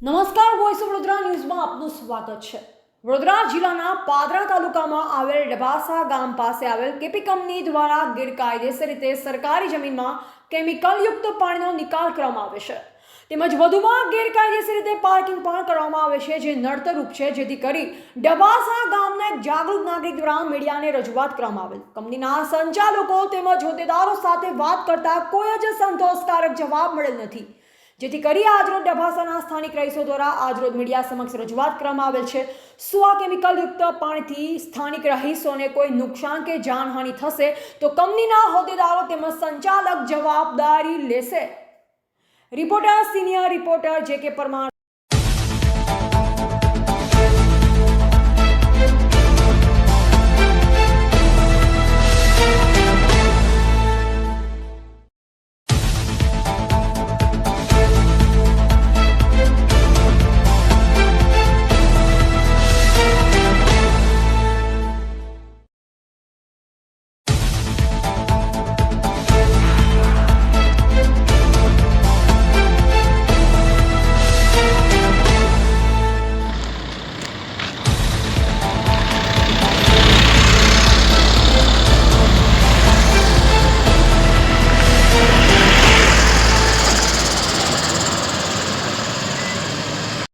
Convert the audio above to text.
નમસ્કાર voice of Vadodara ન્યૂઝમાં આપનું સ્વાગત છે. વડોદરા જિલ્લાના પાદરા તાલુકામાં આવેલ ડબાસા ગામ પાસે આવેલ કેપી કંપની દ્વારા ગેરકાયદેસર રીતે સરકારી જમીનમાં કેમિકલયુક્ત પાણીનો નિકાલ કરવામાં આવે છે. તેમજ વધુમાં ગેરકાયદેસર રીતે પાર્કિંગ પણ કરવામાં આવે છે, જે નડતરૂપ છે, જેથી કરી ડબાસા ગામના એક જાગૃત નાગરિક દ્વારા મીડિયાને રજૂઆત કરવામાં આવેલ. કંપનીના સંચાલકો તેમજ હોદ્દેદારો સાથે વાત કરતા કોઈ જ સંતોષકારક જવાબ મળેલ નથી. જેથી કરી આજરોજ ડભાસાના સ્થાનિક રહીશો દ્વારા આજરોજ મીડિયા સમક્ષ રજૂઆત કરવામાં આવેલ છે. શું આ કેમિકલયુક્ત પાણીથી સ્થાનિક રહીશોને કોઈ નુકસાન કે જાનહાનિ થશે તો કંપનીના હોદ્દેદારો તેમજ સંચાલક જવાબદારી લેશે. રિપોર્ટર, સિનિયર રિપોર્ટર જે કે પરમાર